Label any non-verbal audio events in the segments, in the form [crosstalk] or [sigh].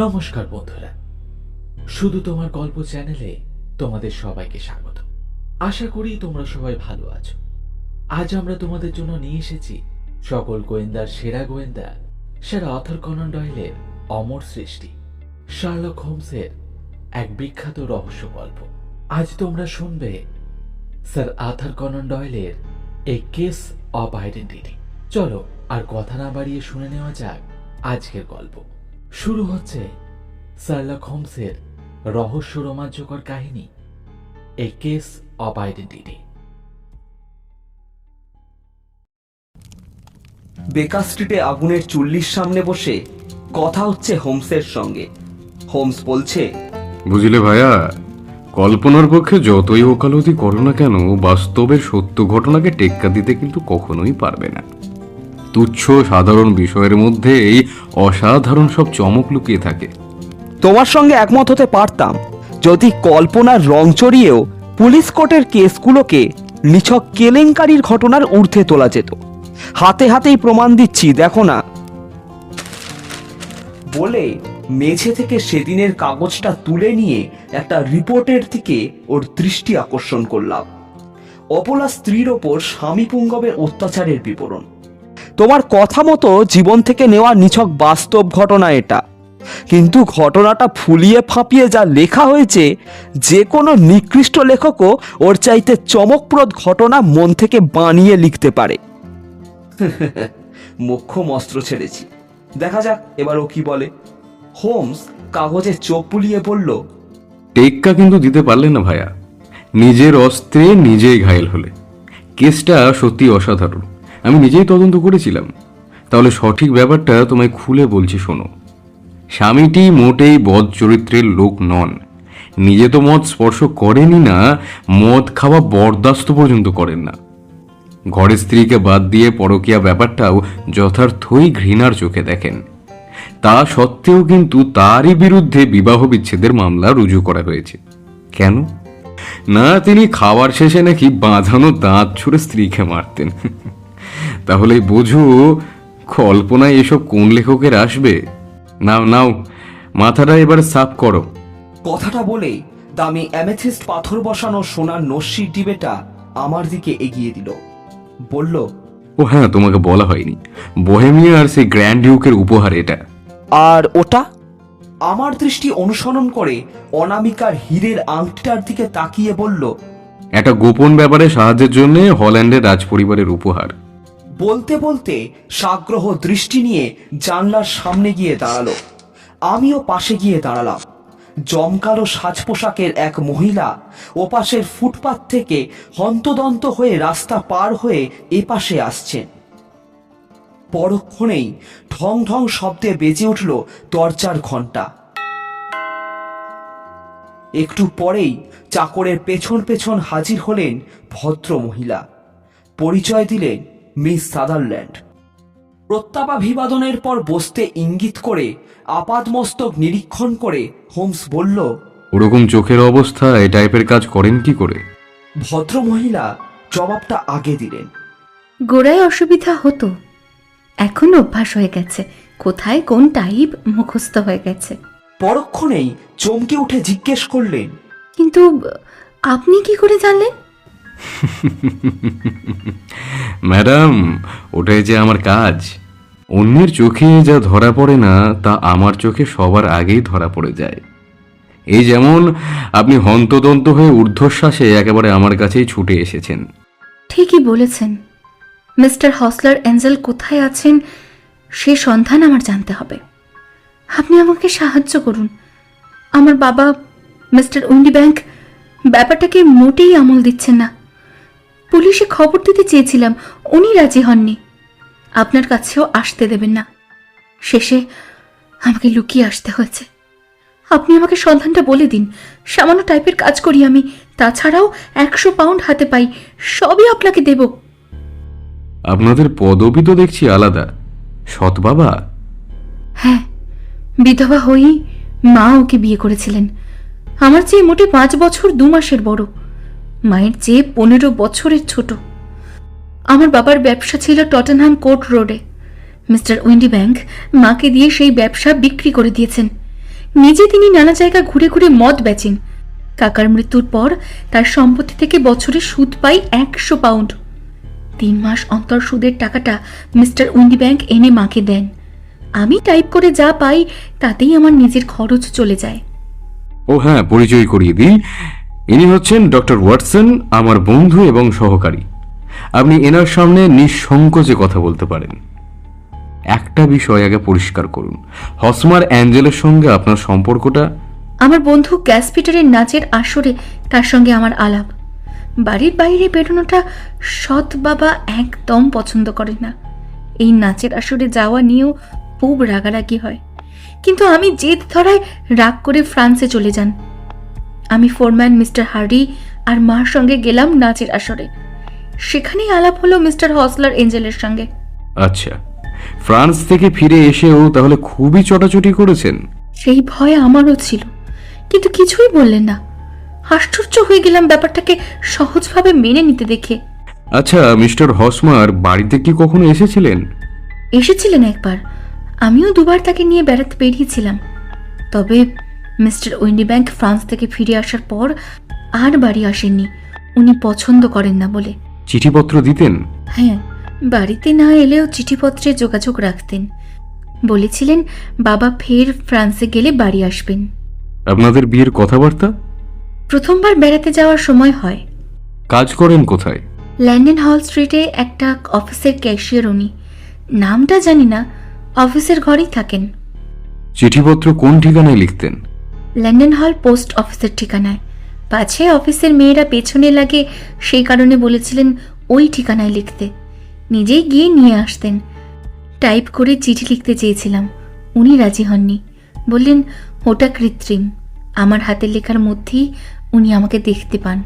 নমস্কার বন্ধুরা। শুধু তোমার গল্প চ্যানেলে তোমাদের সবাইকে স্বাগত। আশা করি তোমরা সবাই ভালো আছো। আজ আমরা তোমাদের জন্য নিয়ে এসেছি সকল গোয়েন্দার সেরা গোয়েন্দা স্যার অথর কনন ডয়েলের অমর সৃষ্টি, শার্লক হোমসের এক বিখ্যাত রহস্য গল্প। আজ তোমরা শুনবে স্যার আথার কনন ডয়েলের এ কেস অফ আইডেন্টিটি। চলো আর কথা না বাড়িয়ে শুনে নেওয়া যাক আজকের গল্প। শুরু হচ্ছে শার্লক হোমসের রহস্য রোমাঞ্চকর কাহিনী এ কেস অফ আইডেন্টিটি। বেকার স্ট্রিটে আগুনের চুল্লির সামনে বসে কথা হচ্ছে হোমসের সঙ্গে। হোমস বলছে বুঝলে ভাইয়া কল্পনার পক্ষে যতই ওকালতি করো না কেন বাস্তবের সত্য ঘটনাকে টেক্কা দিতে কিন্তু কখনোই পারবে না। তুচ্ছ সাধারণ বিষয়ের মধ্যে এই অসাধারণ সব চমক লুকিয়ে থাকে। তোমার সঙ্গে একমত হতে পারতাম, যদি কল্পনার রং চড়িয়েও পুলিশ কোর্টের কেসগুলোকে নিছক কেলেঙ্কারির ঘটনার ঊর্ধ্বে তোলা যেত। হাতে হাতেই প্রমাণ দিচ্ছি, দেখো না। বলে মেঝে থেকে সেদিনের কাগজটা তুলে নিয়ে একটা রিপোর্টের দিকে ওর দৃষ্টি আকর্ষণ করলাম। অপলা স্ত্রীর ওপর স্বামী পুঙ্গবের অত্যাচারের বিবরণ। তোমার কথা মতো জীবন থেকে নেওয়া নিছক বাস্তব ঘটনা এটা। কিন্তু ঘটনাটা ফুলিয়ে ফাঁপিয়ে যা লেখা হয়েছে যে কোনো নিকৃষ্ট লেখকও ওর চাইতে চমকপ্রদ ঘটনা মন থেকে বানিয়ে লিখতে পারে। [laughs] মোক্ষম অস্ত্র ছেড়েছি। দেখা যাক এবার ও কি বলে। হোমস কাগজে চোখ বুলিয়ে বলল টেক্কা কিন্তু দিতে পারলে না ভাইয়া। নিজের অস্ত্রে নিজেই ঘায়েল হলে। কেসটা সত্যি অসাধারণ। আমি নিজেই তদন্ত করেছিলাম। তাহলে সঠিক ব্যাপারটা তোমায় খুলে বলছি শোনো। স্বামীটি মোটেই বদ চরিত্রের লোক নন। নিজে তো মদ স্পর্শ করেনই না, মদ খাওয়া বরদাস্ত পর্যন্ত করেন না। ঘরের স্ত্রীকে বাদ দিয়ে পরকীয়া ব্যাপারটাও যথার্থই ঘৃণার চোখে দেখেন। তা সত্ত্বেও কিন্তু তারই বিরুদ্ধে বিবাহ বিচ্ছেদের মামলা রুজু করা হয়েছে। কেন? না, তিনি খাওয়ার শেষে নাকি বাঁধানো দাঁত ছুঁড়ে স্ত্রীকে মারতেন। তাহলে বোঝো কল্পনায় এসব কোন লেখকের আসবে? নাও নাও মাথাটা এবার সাফ করো। কথাটা বলেই দামি অ্যামেথিস্ট পাথর বসানো সোনার নস্যির ডিবেটা আমার দিকে এগিয়ে দিল। বলল ও হ্যাঁ তোমাকে বলা হয়নি। বোহেমিয়া আর সেই গ্র্যান্ড ডিউকের উপহার এটা। আর ওটা? আমার দৃষ্টি অনুসরণ করে অনামিকার হীরের আংটিটার দিকে তাকিয়ে বলল একটা গোপন ব্যাপারে সাহায্যের জন্য হল্যান্ডের রাজপরিবারের উপহার। বলতে বলতে সাগ্রহ দৃষ্টি নিয়ে জানলার সামনে গিয়ে দাঁড়াল। আমিও পাশে গিয়ে দাঁড়ালাম। জমকালো সাজ পোশাকের এক মহিলা ওপাশের ফুটপাত থেকে হন্তদন্ত হয়ে রাস্তা পার হয়ে এপাশে আসছেন। পরক্ষণেই ঢং ঢং শব্দে বেজে উঠল দরজার ঘণ্টা একটু পরেই চাকরের পেছন পেছন হাজির হলেন ভদ্র মহিলা পরিচয় দিলেন মিস সাদারল্যান্ড। প্রত্যাপাভিবাদনের পর বসতে ইঙ্গিত করে আপাদমস্তক নিরীক্ষণ করে হোমস বলল ওরকম চোখের অবস্থা এই টাইপের কাজ করেন কি করে? ভদ্র মহিলা জবাবটা আগে দিলেন। গোড়ায় অসুবিধা হতো। এখন অভ্যাস হয়ে গেছে। কোথায় কোন টাইপ মুখস্থ হয়ে গেছে। পরক্ষণেই চমকে উঠে জিজ্ঞেস করলেন কিন্তু আপনি কি করে জানলেন? [laughs] ম্যাডাম, ওটাই যে আমার কাজ। অন্যের চোখে যা ধরা পড়ে না, তা আমার চোখে সবার আগেই ধরা পড়ে যায়। এই যেমন আপনি হন্তদন্ত হয়ে ঊর্ধ্বশ্বাসে একেবারে আমার কাছেই ছুটে এসেছেন। ঠিকই বলেছেন। মিস্টার হসলার অ্যাঞ্জেল কোথায় আছেন, সে সন্ধান আমার জানতে হবে। আপনি আমাকে সাহায্য করুন। আমার বাবা, মিস্টার উইন্ডি ব্যাংক ব্যাপারটাকে মোটেই আমল দিচ্ছেন না। পুলিশে খবর দিতে চেয়েছিলাম উনি রাজি হননি। আপনার কাছেও আসতে দেবেন না। শেষে আমাকে লুকিয়ে আসতে হয়েছে। আপনি আমাকে সন্ধানটা বলে দিন। সামান্য টাইপের কাজ করি আমি। তাছাড়াও একশো পাউন্ড হাতে পাই। সবই আপনাকে দেব। আপনাদের পদবি তো দেখছি আলাদা। সৎ বাবা? হ্যাঁ বিধবা হয়েই মা ওকে বিয়ে করেছিলেন। আমার চেয়ে মোটে পাঁচ বছর দু মাসের বড়। মায়ের চেয়ে পনেরো বছরের ছোট। আমার বাবার ব্যবসা ছিল টটেনহাম কোর্ট রোডে। মিস্টার উইন্ডি ব্যাংক মাকে দিয়ে সেই ব্যবসা বিক্রি করে দিয়েছেন। নিজে তিনি নানা জায়গা ঘুরে ঘুরে মদ বেচেন। কাকার মৃত্যুর পর তার সম্পত্তি থেকে বছরে সুদ পাই একশো পাউন্ড। তিন মাস অন্তর সুদের টাকাটা মিস্টার উইন্ডি ব্যাংক এনে মাকে দেন। আমি টাইপ করে যা পাই তাতেই আমার নিজের খরচ চলে যায়। ও হ্যাঁ পরিচয় করিয়ে দিই ইনি হচ্ছেন ডক্টর ওয়াটসন, আমার বন্ধু এবং সহকারী। আপনি এনার সামনে নিঃসংকোচে কথা বলতে পারেন। একটা বিষয় আগে পরিষ্কার করুন। হসমার অ্যাঞ্জেলের সঙ্গে আপনার সম্পর্কটা? আমার বন্ধু গ্যাসপিটারের নাচের আসরে তার সঙ্গে আমার আলাপ। বাড়ির বাইরে বেরোনোটা সৎ বাবা একদম পছন্দ করে না। এই নাচের আসরে যাওয়া নিয়েও খুব রাগারাগি হয়। কিন্তু আমি জেদ ধরায় রাগ করে ফ্রান্সে চলে যান। আমি ফোরম্যান মিস্টার হার্ডি আর মার সঙ্গে গেলাম নাচের আসরে। সেখানেই আলাপ হলো মিস্টার হসলার এঞ্জেলের সঙ্গে। আচ্ছা ফ্রান্স থেকে ফিরে এসেও তাহলে খুবই চটাচটি করেছেন। সেই ভয় আমারও ছিল কিন্তু কিছুই বললেন না। আশ্চর্য হয়ে গেলাম ব্যাপারটাকে সহজভাবে মেনে নিতে দেখে। আচ্ছা মিস্টার হসমার বাড়িতে কি কখনো এসেছিলেন? এসেছিলেন একবার। আমিও দুবার তাকে নিয়ে বেড়াতে বেরিয়েছিলাম। তবে মিস্টার উইন্ডি ব্যাংক ফ্রান্স থেকে ফিরে আসার পর আর বাড়ি আসেননি। উনি পছন্দ করেন না বলে। চিঠিপত্র দিতেন? হ্যাঁ বাড়িতে না এলেও চিঠিপত্রে যোগাযোগ রাখতেন। বলেছিলেন বাবা ফের ফ্রান্সে গেলে বাড়ি আসবেন। আপনাদের বিয়ের কথাবার্তা? প্রথমবার বেড়াতে যাওয়ার সময় হয়। কাজ করেন কোথায়? ল্যান্ডন হল স্ট্রিটে একটা অফিসের ক্যাশিয়ার উনি। নামটা জানি না অফিসের ঘরেই থাকেন। চিঠিপত্র কোন ঠিকানায় লিখতেন? লন্ডন হল পোস্ট অফিসের ঠিকানায়। পাছে অফিসের মেয়েরা পেছনে লাগে, সেই কারণে বলেছিলেন, ওই ঠিকানায় লিখতে। নিজেই গিয়ে নিয়ে আসতেন। টাইপ করে চিঠি লিখতে চেয়েছিলাম। উনি রাজি হননি। বললেন, ওটা কৃত্রিম। আমার হাতের লেখার মধ্যেই উনি আমাকে দেখতে পান।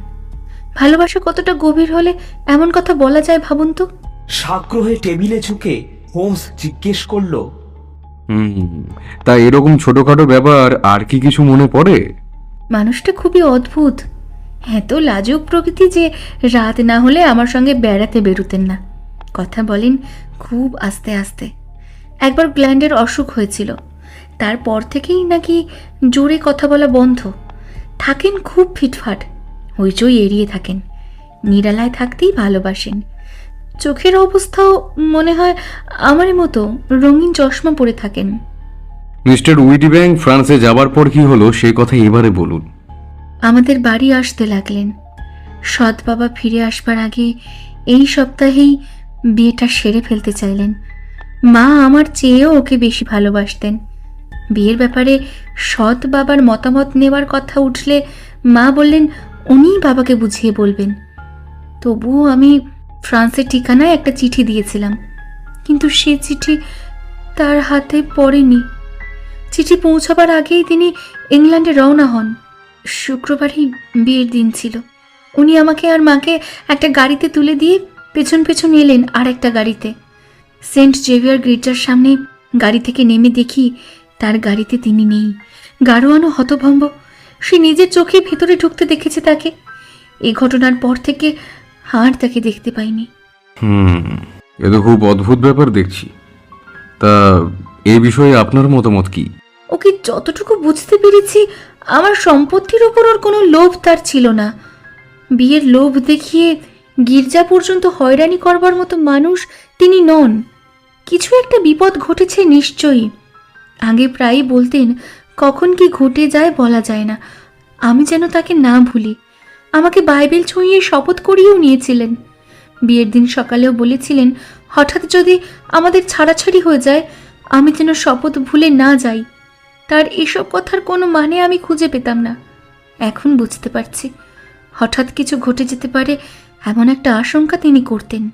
ভালোবাসা কতটা গভীর হলে এমন কথা বলা যায় ভাবুন তো? সাগ্রহে টেবিলে ঝুঁকে হোমস জিজ্ঞেস করল হুম, তা এরকম ছোটখাটো ব্যাপার আর কি কিছু মনে পড়ে? মানুষটা খুবই অদ্ভুত। এত লাজুক প্রকৃতি যে রাত না হলে আমার সঙ্গে বেড়াতে বেরোতেন না। কথা বলেন খুব আস্তে আস্তে। একবার গ্ল্যান্ডের অসুখ হয়েছিল। তারপর থেকেই নাকি জোরে কথা বলা বন্ধ। থাকেন খুব ফিটফাট। হইচই এড়িয়ে থাকেন। নিরালায় থাকতেই ভালোবাসেন। চোখের অবস্থাও মনে হয় আমারই মতো রঙিন চশমা পরে থাকেন। মিস্টার উইডি ব্যাংক ফ্রান্সে যাবার পর কি হলো সে কথা এবারে বলুন। আমাদের বাড়ি আসতে লাগলেন। সৎ বাবা ফিরে আসবার আগে এই সপ্তাহেই বিয়েটা সেরে ফেলতে চাইলেন। মা আমার চেয়েও ওকে বেশি ভালোবাসতেন। বিয়ের ব্যাপারে সৎ বাবার মতামত নেওয়ার কথা উঠলে মা বললেন উনিই বাবাকে বুঝিয়ে বলবেন। তবুও আমি ফ্রান্সের ঠিকানায় একটা চিঠি দিয়েছিলাম। কিন্তু সে চিঠি তার হাতে পড়েনি। চিঠি পৌঁছাবার আগেই তিনি ইংল্যান্ডে রওনা হন। শুক্রবারই বিয়ের দিন ছিল। উনি আমাকে আর মাকে একটা গাড়িতে তুলে দিয়ে পেছন পেছন এলেন আর একটা গাড়িতে। সেন্ট জেভিয়ার গির্জার সামনে গাড়ি থেকে নেমে দেখি তার গাড়িতে তিনি নেই। গারোয়ানো হতভম্ব। সে নিজের চোখে ভেতরে ঢুকতে দেখেছে তাকে। এই ঘটনার পর থেকে আর তাকে দেখতে পাইনি। হুম এ তো খুব অদ্ভুত ব্যাপার দেখছি। তা এ বিষয়ে আপনার মতামত কি? ওকে যতটুকু বুঝতে পেরেছি আমার সম্পত্তির ওপর ওর কোনো লোভ তার ছিল না। বিয়ের লোভ দেখিয়ে গির্জা পর্যন্ত হয়রানি করবার মতো মানুষ তিনি নন। কিছু একটা বিপদ ঘটেছে নিশ্চয়ই। আগে প্রায়ই বলতেন কখন কি ঘটে যায় বলা যায় না। আমি যেন তাকে না ভুলি। আমাকে বাইবেল ছুঁয়ে শপথ করিয়েও নিয়েছিলেন। বিয়ের দিন সকালেও বলেছিলেন হঠাৎ যদি আমাদের ছাড়াছাড়ি হয়ে যায় আমি যেন শপথ ভুলে না যাই। তার এসব কথার কোনো মানে আমি খুঁজে পেতাম না। এখন বুঝতে পারছি হঠাৎ কিছু ঘটে যেতে পারে এমন একটা আশঙ্কা তিনি করতেন।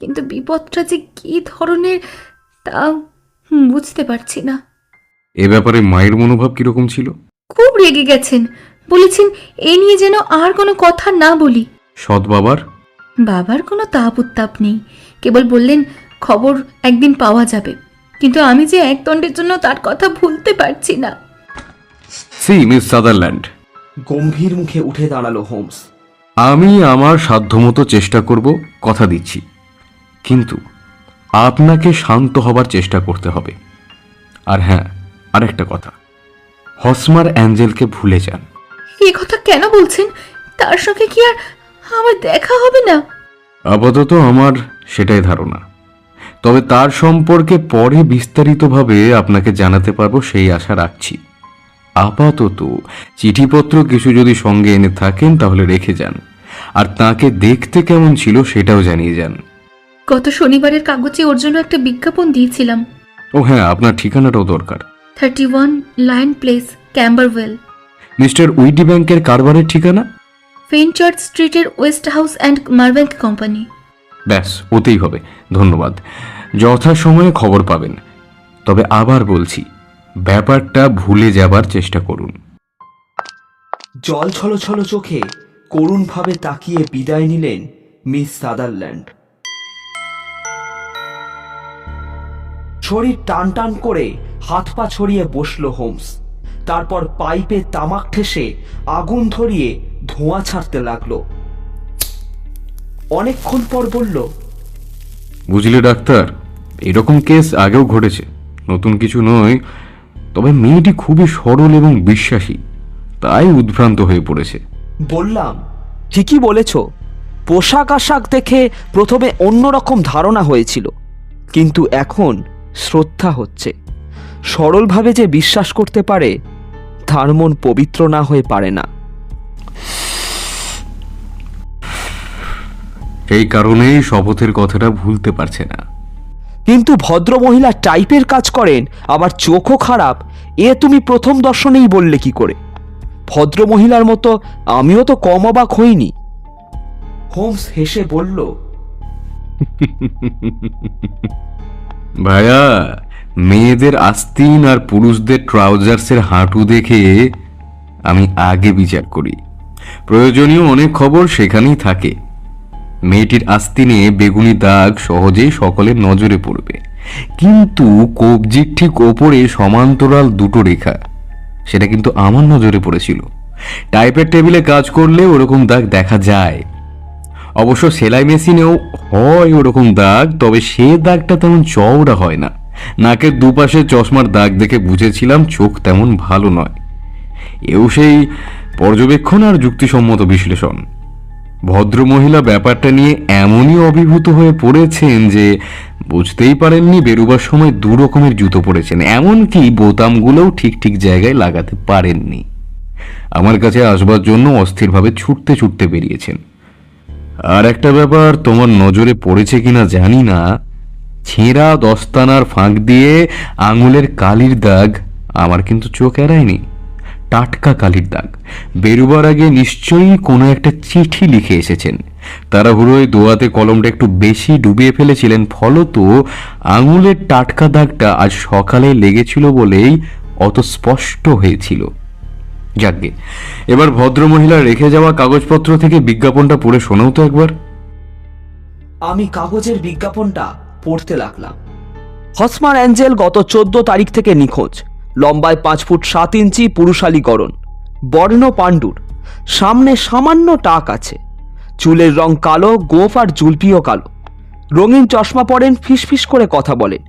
কিন্তু বিপদটা যে কী ধরনের তা বুঝতে পারছি না। এ ব্যাপারে মায়ের মনোভাব কীরকম ছিল? খুব রেগে গেছেন। বলেছেন এ নিয়ে যেন আর কোনো কথা না বলি। সৎ বাবার বাবার কোনো তাপ উত্তাপ নেই। কেবল বললেন খবর একদিন পাওয়া যাবে। কিন্তু আমি যে এক দণ্ডের জন্য তার কথা ভুলতে পারছি না। C miss Sutherland. গম্ভীর মুখে উঠে দাঁড়াল হোমস। আমি আমার সাধ্যমতো চেষ্টা করব কথা দিচ্ছি। কিন্তু আপনাকে শান্ত হবার চেষ্টা করতে হবে। আর হ্যাঁ আরেকটা কথা। হসমার অ্যাঞ্জেলকে ভুলে যান। এই কথা কেন বলছেন? তার সঙ্গে কি আর আমার দেখা হবে না? আপাতত আমার সেটাই ধারণা। তবে তার সম্পর্কে পরে বিস্তারিতভাবে আপনাকে জানাতে পারব সেই আশা রাখছি। আপাতত চিঠিপত্র কিছু যদি সঙ্গে এনে থাকেন তাহলে রেখে যান। আর তাকে দেখতে কেমন ছিল সেটাও জানিয়ে যান। গত শনিবারের কাগজে ওর জন্য একটা বিজ্ঞাপন দিয়েছিলাম। ও হ্যাঁ আপনার ঠিকানাটাও দরকার। Thirty one Lion Place Camberwell. Mister Weedy ব্যাংকের কারবারের ঠিকানা? ফেনচার্চ স্ট্রিটের West house and Marbank company. ব্যাস ওতেই হবে। ধন্যবাদ। যথাসময়ে খবর পাবেন। তবে আবার বলছি ব্যাপারটা ভুলে যাবার চেষ্টা করুন। জল ছলছল চোখে করুণভাবে তাকিয়ে বিদায় নিলেন মিস সাদারল্যান্ড। শরীর টান টান করে হাত পা ছড়িয়ে বসল হোমস। তারপর পাইপে তামাক ঠেসে আগুন ধরিয়ে ধোঁয়া ছাড়তে লাগল। অনেকক্ষণ পর বলল বুঝলে ডাক্তার এরকম কেস আগেও ঘটেছে। নতুন কিছু নয় তবে মেয়েটি খুবই সরল এবং বিশ্বাসী তাই উদ্ভ্রান্ত হয়ে পড়েছে। বললাম ঠিকই বলেছ। পোশাক আশাক দেখে প্রথমে অন্যরকম ধারণা হয়েছিল কিন্তু এখন শ্রদ্ধা হচ্ছে। সরলভাবে যে বিশ্বাস করতে পারে তার মন পবিত্র না হয়ে পারে না। এই কারণেই শপথের কথাটা ভুলতে পারছে না। কিন্তু ভদ্রমহিলা টাইপের কাজ করেন আবার চোখও খারাপ এ তুমি প্রথম দর্শনেই বললে কি করে? ভদ্রমহিলার মতো আমিও তো কম অবাক হইনি। হোমস হেসে বলল ভাইয়া মেয়েদের আস্তিন আর পুরুষদের ট্রাউজার্সের হাঁটু দেখে আমি আগে বিচার করি। প্রয়োজনীয় অনেক খবর সেখানেই থাকে। মেয়েটির আস্তিনে বেগুনি দাগ সহজেই সকলের নজরে পড়বে। কিন্তু কবজির ঠিক ওপরে সমান্তরাল দুটো রেখা, সেটা কিন্তু আমার নজরে পড়েছিল। টাইপের টেবিলে কাজ করলে ওরকম দাগ দেখা যায়। অবশ্য সেলাই মেশিনেও হয় ওরকম দাগ, তবে সে দাগটা তেমন চওড়া হয় না। নাকের দুপাশে চশমার দাগ দেখে বুঝেছিলাম চোখ তেমন ভালো নয়। এও সেই পর্যবেক্ষণ আর যুক্তিসম্মত বিশ্লেষণ। ভদ্রমহিলা ব্যাপারটা নিয়ে এমনই অভিভূত হয়ে পড়েছেন যে বুঝতেই পারেননি বেরোবার সময় দু রকমের জুতো পরেছেন, এমনকি বোতামগুলোও ঠিক ঠিক জায়গায় লাগাতে পারেননি। আমার কাছে আসবার জন্য অস্থিরভাবে ছুটতে ছুটতে বেরিয়েছেন। আর একটা ব্যাপার তোমার নজরে পড়েছে কিনা জানি না ছেঁড়া দস্তানার ফাঁক দিয়ে আঙুলের কালির দাগ আমার কিন্তু চোখ এড়ায়নি। টাটকা কালির দাগ। বেরোবার আগে নিশ্চয়ই কোনো একটা চিঠি লিখে এসেছেন। তাড়াহুড়োয় দোয়াতে কলমটা একটু বেশি ডুবিয়ে ফেলেছিলেন, ফলত আঙুলের টাটকা দাগটা আজ সকালে লেগেছিল বলেই অত স্পষ্ট হয়েছিল। যাকগে, এবার ভদ্রমহিলা রেখে যাওয়া কাগজপত্র থেকে বিজ্ঞাপনটা পড়ে শোনাও তো একবার। আমি কাগজের বিজ্ঞাপনটা পড়তে লাগলাম। হসমার অ্যাঞ্জেল গত চোদ্দ তারিখ থেকে নিখোঁজ। লম্বায় পাঁচ ফুট সাত ইঞ্চি পুরুষালী গড়ন বর্ণ পাণ্ডুর। সামনে সামান্য টাক আছে। চুলের রং কালো, গোফ আর জুলপিও কালো। রঙিন চশমা পরেন, ফিসফিস করে কথা বলেন।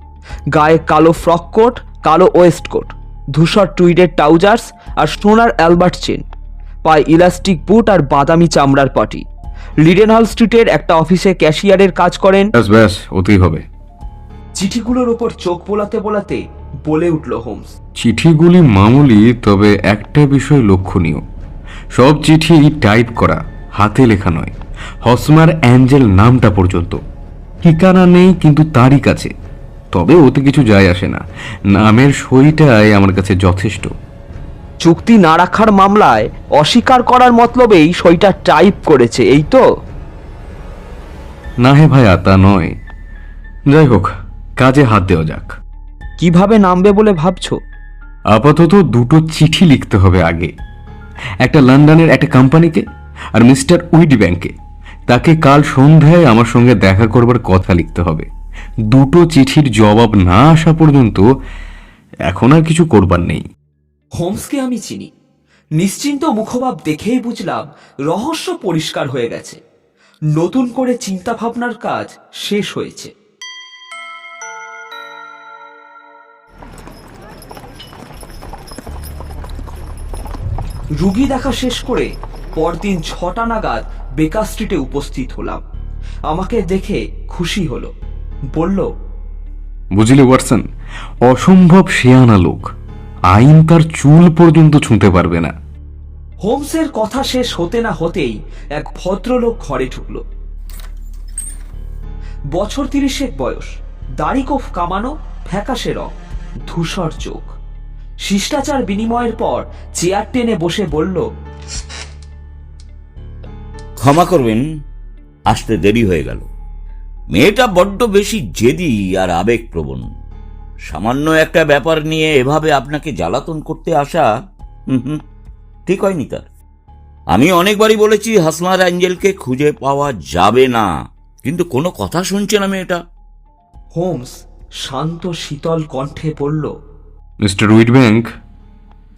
গায়ে কালো ফ্রক কোট, কালো ওয়েস্ট কোট, ধূসর টুইডের ট্রাউজার্স আর সোনার অ্যালবার্ট চেন। পায়ে ইলাস্টিক বুট আর বাদামি চামড়ার পাটি। লিডেনহল স্ট্রিটের একটা অফিসে ক্যাশিয়ারের কাজ করেন। ব্যাস ব্যাস ওতেই হবে। চিঠিগুলোর ওপর চোখ বোলাতে বোলাতে বলে উঠল হোমস। চিঠিগুলি মামুলি তবে একটা বিষয় লক্ষণীয়। সব চিঠি টাইপ করা হাতে লেখা নয়। হসমার অ্যাঞ্জেল নামটা পর্যন্ত। ঠিকানা নেই কিন্তু তারই কাছে। তবে ওতে কিছু যায় আসে না। নামের সইটাই আমার কাছে যথেষ্ট। চুক্তি না রাখার মামলায় অস্বীকার করার মতলবেই সইটা টাইপ করেছে এই তো? না হে ভাইয়া তা নয়। যাই হোক কাজে হাত দেওয়া যাক। কীভাবে নামবে বলে ভাবছ? আপাতত দুটো চিঠি লিখতে হবে আগে। একটা লন্ডনের একটা কোম্পানিতে আর মিস্টার উইড ব্যাংকে। তাকে কাল সন্ধ্যায় আমার সঙ্গে দেখা করবার কথা লিখতে হবে। দুটো চিঠির জবাব না আসা পর্যন্ত এখন আর কিছু করবার নেই। হোমসকে আমি চিনি নিশ্চিন্ত মুখভাব দেখেই বুঝলাম রহস্য পরিষ্কার হয়ে গেছে। নতুন করে চিন্তা ভাবনার কাজ শেষ হয়েছে। রুগী দেখা শেষ করে পরদিন ছটা নাগাদ বেকার স্ট্রিটে উপস্থিত হলাম। আমাকে দেখে খুশি হলো। বলল, বুঝলি ওয়াটসন, অসম্ভব শেয়ানা লোক। আইন তার চুল পর্যন্ত ছুঁতে পারবে না। হোমসের কথা শেষ হতে না হতেই এক ভদ্রলোক ঘরে ঢুকলো। বছর তিরিশেক বয়স দাড়ি কোফ কামানো ফ্যাকাশে রং ধূসর চোখ। শিষ্টাচার বিনিময়ের পর চেয়ার টেনে বসে বলল ক্ষমা করবেন আসতে দেরি হয়ে গেল। মেয়েটা বড্ড বেশি জেদি আর আবেগপ্রবণ। সামান্য একটা ব্যাপার নিয়ে এভাবে আপনাকে জ্বালাতন করতে আসা হুম হুম ঠিক হয়নি তার। আমি অনেকবারই বলেছি হাসমার অ্যাঞ্জেলকে খুঁজে পাওয়া যাবে না। কিন্তু কোনো কথা শুনছে না মেয়েটা। হোমস শান্ত শীতল কণ্ঠে বলল মিস্টার উইটব্যাংক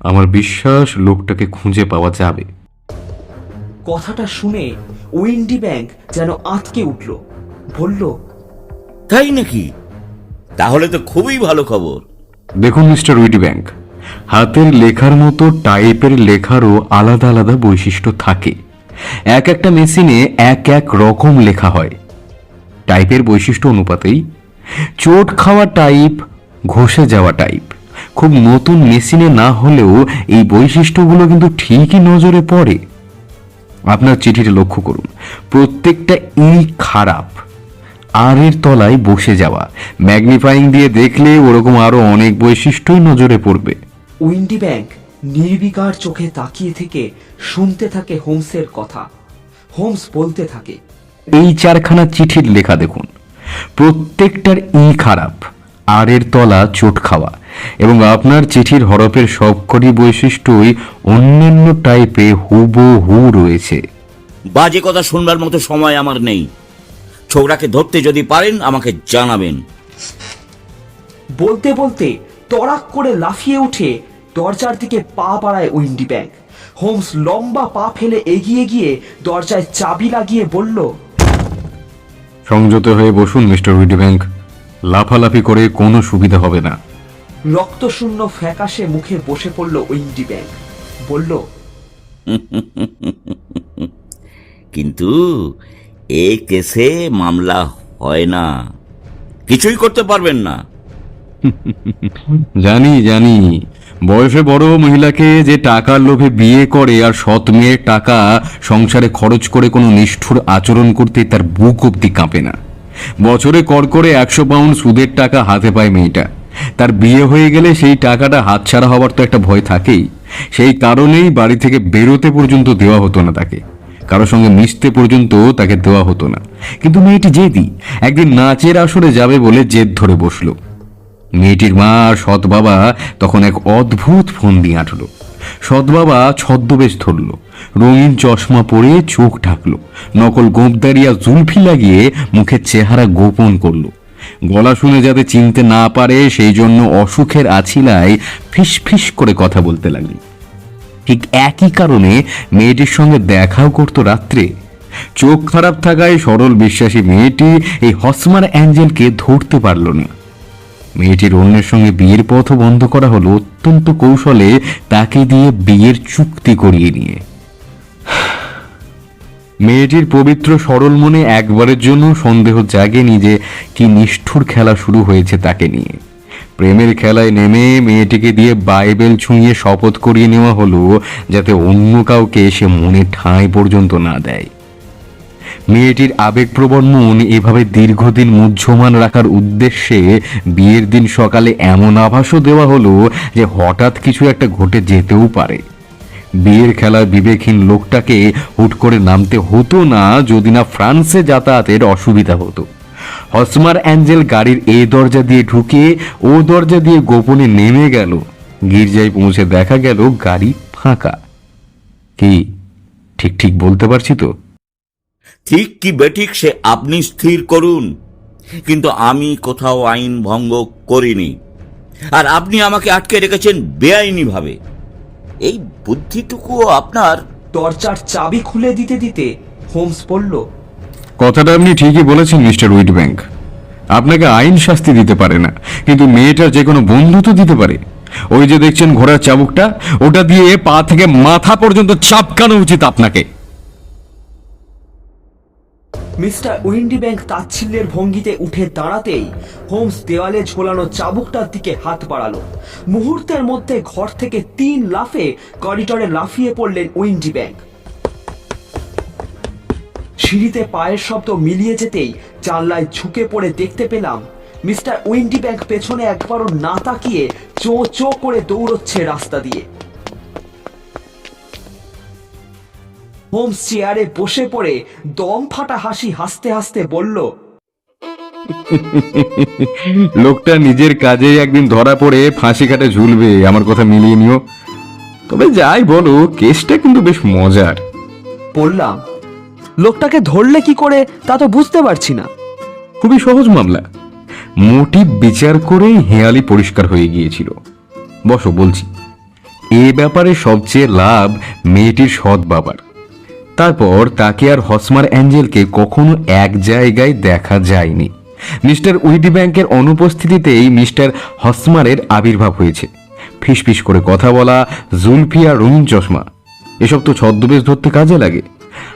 আমার বিশ্বাস লোকটাকে খুঁজে পাওয়া যাবে। কথাটা শুনে উইন্ডি ব্যাংক যেন আঁতকে উঠল। বলল তাই নাকি? তাহলে তো খুবই ভালো খবর। দেখুন মিস্টার উইটব্যাংক, হাতের লেখার মতো টাইপের লেখারও আলাদা আলাদা বৈশিষ্ট্য থাকে। এক একটা মেশিনে এক এক রকম লেখা হয়। টাইপের বৈশিষ্ট্য অনুপাতেই চোট খাওয়া টাইপ, ঘষে যাওয়া টাইপ। খুব নতুন মেশিনে না হলেও এই বৈশিষ্ট্যগুলো কিন্তু ঠিকই নজরে পড়ে। আপনার চিঠিটা লক্ষ্য করুন, প্রত্যেকটা ই খারাপ আর এর তলায় বসে যাওয়া। ম্যাগনিফাইং দিয়ে দেখলে ওরকম আরও অনেক বৈশিষ্ট্যই নজরে পড়বে। উইন্ডি ব্যাংক নির্বিকার চোখে তাকিয়ে থেকে শুনতে থাকে হোমসের কথা। হোমস বলতে থাকে এই চারখানা চিঠির লেখা দেখুন। প্রত্যেকটার ই খারাপ আর এর তলা চোট খাওয়া এবং আপনার চিঠির হরফের সবকটি বৈশিষ্ট্যই অন্যান্য টাইপে হুবহু রয়েছে। বাজে কথা শুনবার মতো সময় আমার নেই। ছোকরাকে ধরতে যদি পারেন আমাকে জানাবেন। বলতে বলতে তড়াক করে লাফিয়ে উঠে দরজার দিকে পা বাড়ায় উইন্ডি ব্যাংক হোমস লম্বা পা ফেলে এগিয়ে গিয়ে দরজায় চাবি লাগিয়ে বলল সংযত হয়ে বসুন মিস্টার উইডিব্যাংক লাফালাফি করে কোনো সুবিধা হবে না। রক্তশূন্য ফ্যাকাশে মুখে বসে পড়ল উইন্ডি ব্যাংক বলল কিন্তু এই কেসে মামলা হয় না। কিছুই করতে পারবেন না। জানি জানি। বয়সে বড় মহিলাকে যে টাকার লোভে বিয়ে করে আর সৎ মেয়ের টাকা সংসারে খরচ করে কোনো নিষ্ঠুর আচরণ করতে তার বুক অব্দি কাঁপে না। বছরে কর করে একশো পাউন্ড সুদের টাকা হাতে পায় মেয়েটা। তার বিয়ে হয়ে গেলে সেই টাকাটা হাতছাড়া হওয়ার তো একটা ভয় থাকেই। সেই কারণেই বাড়ি থেকে বেরোতে পর্যন্ত দেওয়া হতো না তাকে। কারও সঙ্গে মিশতে পর্যন্ত তাকে দেওয়া হতো না। কিন্তু মেয়েটি জেদি। একদিন নাচের আসরে যাবে বলে জেদ ধরে বসল। মেয়েটির মা আর সৎ বাবা তখন এক অদ্ভুত ফোন দিয়ে আঁটল সৎ বাবা ছদ্মবেশ ধরল। রঙিন চশমা পরে চোখ ঢাকলো। নকল গোপদারিয়া জুলফি লাগিয়ে মুখের চেহারা গোপন করল। গলা শুনে যাতে চিনতে না পারে, সেই জন্য অসুখের আছিলায় ফিস ফিস করে কথা বলতে লাগল। ঠিক একই কারণে মেয়েটির সঙ্গে দেখাও করতো রাত্রে। চোখ খারাপ থাকায় সরল বিশ্বাসী মেয়েটি এই হসমার অ্যাঞ্জেলকে ধরতে পারল না। মেয়েটির অন্যের সঙ্গে বিয়ের পথও বন্ধ করা হলো অত্যন্ত কৌশলে তাকে দিয়ে বিয়ের চুক্তি করিয়ে নিয়ে। মেয়েটির পবিত্র সরল মনে একবারের জন্য সন্দেহ জাগেনি যে কি নিষ্ঠুর খেলা শুরু হয়েছে তাকে নিয়ে। প্রেমের খেলায় নেমে মেয়েটিকে দিয়ে বাইবেল ছুঁয়ে শপথ করিয়ে নেওয়া হলো, যাতে অন্য কাউকে সে মনে ঠাঁই পর্যন্ত না দেয়। মেয়েটির আবেগপ্রবণ মন এভাবে দীর্ঘদিন মুহ্যমান রাখার উদ্দেশ্যে বিয়ের দিন সকালে এমন আভাসও দেওয়া হলো যে হঠাৎ কিছু একটা ঘটে যেতেও পারে। বিয়ের খেলায় বিবেকহীন লোকটাকে হুট করে নামতে হতো না, যদি না ফ্রান্সে যাতায়াতের অসুবিধা হতো। হসমার অ্যাঞ্জেল গাড়ির এ দরজা দিয়ে ঢুকে ও দরজা দিয়ে গোপনে নেমে গেল। গির্জায় পৌঁছে দেখা গেল গাড়ি ফাঁকা। কি? ঠিক ঠিক বলতে পারছি তো? ঠিক কি বেঠিক সে আপনি স্থির করুন। কিন্তু আমি কোথাও আইন ভঙ্গ করিনি। আর আপনি আমাকে আটকে রেখেছেন বেআইনি ভাবে এই বুদ্ধিটুকুও আপনার দরজার চাবি খুলে দিতে দিতে হোমস বলল কথাটা আপনি ঠিকই বলেছেন, মিস্টার উইটব্যাংক। আপনাকে আইন শাস্তি দিতে পারে না, কিন্তু মেয়েটার যে কোনো বন্ধু তো দিতে পারে। ওই যে দেখছেন ঘোড়ার চাবুকটা, ওটা দিয়ে পা থেকে মাথা পর্যন্ত চাপকানো উচিত আপনাকে। মিস্টার উইন্ডি ব্যাংক তাচ্ছিল্যের ভঙ্গিতে উঠে দাঁড়াতেই হোমস দেওয়ালে ঝোলানো চাবুকটার দিকে হাত বাড়ালো। মুহূর্তের মধ্যে ঘর থেকে তিন লাফে করিডরে লাফিয়ে পড়লেন উইন্ডি ব্যাংক সিঁড়িতে পায়ের শব্দ মিলিয়ে যেতেই জানলায় ঝুঁকে পড়ে দেখতে পেলাম মিস্টার উইন্ডি ব্যাংক পেছনে একবারও না তাকিয়ে চো চো করে দৌড়চ্ছে রাস্তা দিয়ে। হোমস চেয়ারে বসে পড়ে দম ফাটা হাসি হাসতে হাসতে বলল লোকটা নিজের কাজে একদিন ধরা পড়ে ফাঁসি কাটে ঝুলবে আমার কথা মিলিয়ে নিও। তবে যাই বলো কেসটা কিন্তু বেশ মজার। বললাম লোকটাকে ধরলে কি করে তা তো বুঝতে পারছি না। খুবই সহজ মামলা। মোটিভ বিচার করেই হেয়ালি পরিষ্কার হয়ে গিয়েছিল। বসো, বলছি, এ ব্যাপারে সবচেয়ে লাভ মেয়েটির সৎ বাবার। তারপর তাকে আর হসমার অ্যাঞ্জেলকে কখনো এক জায়গায় দেখা যায়নি। মিস্টার উইডি ব্যাংকের অনুপস্থিতিতেই মিস্টার হসমারের আবির্ভাব হয়েছে। ফিসফিস করে কথা বলা জুলফি আর রঙিন চশমা। এসব তো ছদ্মবেশ ধরতে কাজে লাগে।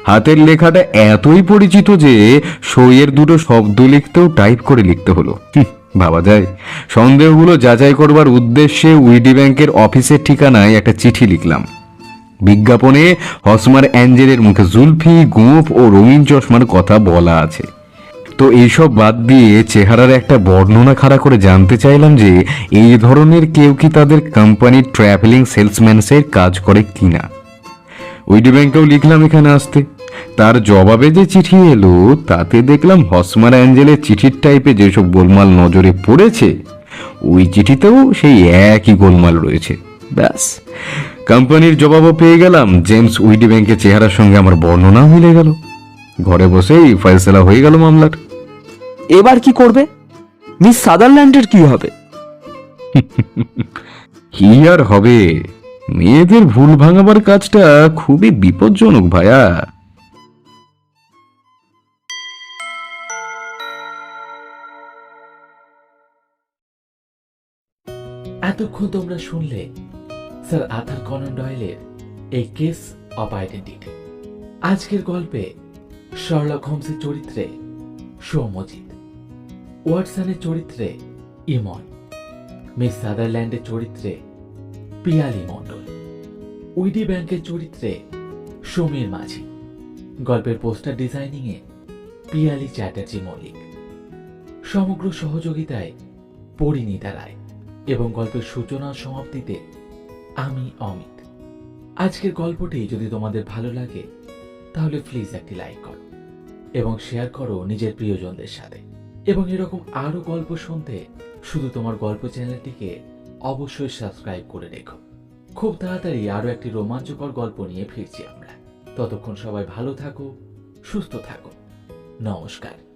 হাতের লেখাটা এতই পরিচিত যে সইয়ের দুটো শব্দ লিখতেও টাইপ করে লিখতে হলো। ভাবা যায়। সন্দেহগুলো যাচাই করবার উদ্দেশ্যে উইডি ব্যাংকের অফিসের ঠিকানায় একটা চিঠি লিখলাম। বিজ্ঞাপনে হসমার অ্যাঞ্জেলের মুখে জুলফি, গোঁফ ও রঙিন চশমার কথা বলা আছে। তো এইসব বাদ দিয়ে চেহারার একটা বর্ণনা খাড়া করে জানতে চাইলাম যে এই ধরনের কেউ কি তাদের কোম্পানির ট্রাভেলিং সেলসম্যানসের কাজ করে কিনা? উইডি ব্যাংকেও লিখলাম এখানে আসতে। তার জবাবে যে চিঠি এলো তাতে দেখলাম হসমার অ্যাঞ্জেলের চিঠির টাইপে যেসব গোলমাল নজরে পড়েছে ওই চিঠিতেও সেই একই গোলমাল রয়েছে। ব্যাস। কোম্পানির জবাবও পেয়ে গেলাম জেমস উইডি ব্যাংকের চেহারার সঙ্গে আমার বর্ণনা মিলে গেল। ঘরে বসেই ফয়সলা হয়ে গেল মামলার। এবার কি করবে? মিস সাদারল্যান্ডের কি হবে? [laughs] কি আর হবে? মেয়েদের ভুল ভাঙাবার কাজটা খুবই বিপজ্জনক ভাইয়া এতক্ষণ তোমরা শুনলে স্যার আথার কনন ডয়েলের এই কেস অফ আইডেন্টিটি। আজকের গল্পে শার্লক হোমসের চরিত্রে সৌমজিৎ ওয়াটসনের চরিত্রে ইমন, মিস সাদারল্যান্ডের চরিত্রে পিয়ালি মণ্ডল, উইডি ব্যাংকের চরিত্রে সমীর মাঝি, গল্পের পোস্টার ডিজাইনিংয়ে পিয়ালি চ্যাটার্জি মল্লিক, সমগ্র সহযোগিতায় পরিণীতা রায় এবং গল্পের সূচনা সমাপ্তিতে আমি অমিত। আজকের গল্পটি যদি তোমাদের ভালো লাগে, তাহলে প্লিজ একটি লাইক করো এবং শেয়ার করো নিজের প্রিয়জনদের সাথে। এবং এরকম আরও গল্প শুনতে শুধু তোমার গল্প চ্যানেলটিকে অবশ্যই সাবস্ক্রাইব করে রেখো। খুব তাড়াতাড়ি আরও একটি রোমাঞ্চকর গল্প নিয়ে ফিরছি আমরা। ততক্ষণ সবাই ভালো থাকো, সুস্থ থাকো। নমস্কার।